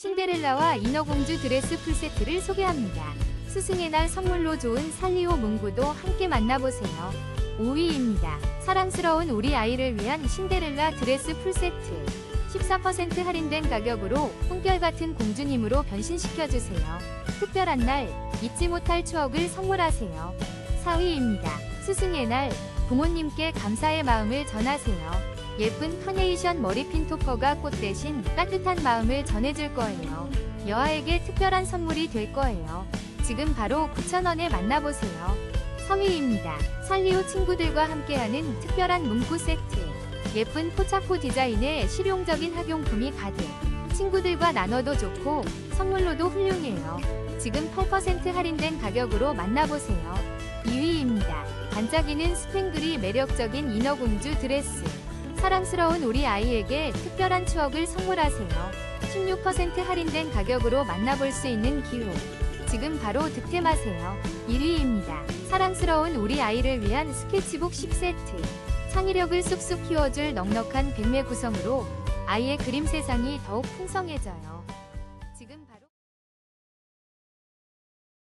신데렐라와 인어공주 드레스 풀세트를 소개합니다. 스승의 날 선물로 좋은 살리오 문구도 함께 만나보세요. 5위입니다. 사랑스러운 우리 아이를 위한 신데렐라 드레스 풀세트. 14% 할인된 가격으로 꿈결같은 공주님으로 변신시켜주세요. 특별한 날 잊지 못할 추억을 선물하세요. 4위입니다. 스승의 날 부모님께 감사의 마음을 전하세요. 예쁜 카네이션 머리 핀 토퍼가 꽃 대신 따뜻한 마음을 전해줄 거예요. 여아에게 특별한 선물이 될 거예요. 지금 바로 9,000원에 만나보세요. 3위입니다. 살리오 친구들과 함께하는 특별한 문구 세트. 예쁜 포차코 디자인의 실용적인 학용품이 가득. 친구들과 나눠도 좋고 선물로도 훌륭해요. 지금 8% 할인된 가격으로 만나보세요. 2위입니다. 반짝이는 스팽글이 매력적인 인어공주 드레스. 사랑스러운 우리 아이에게 특별한 추억을 선물하세요. 16% 할인된 가격으로 만나볼 수 있는 기회. 지금 바로 득템하세요. 1위입니다. 사랑스러운 우리 아이를 위한 스케치북 10세트. 창의력을 쑥쑥 키워줄 넉넉한 백매 구성으로 아이의 그림 세상이 더욱 풍성해져요.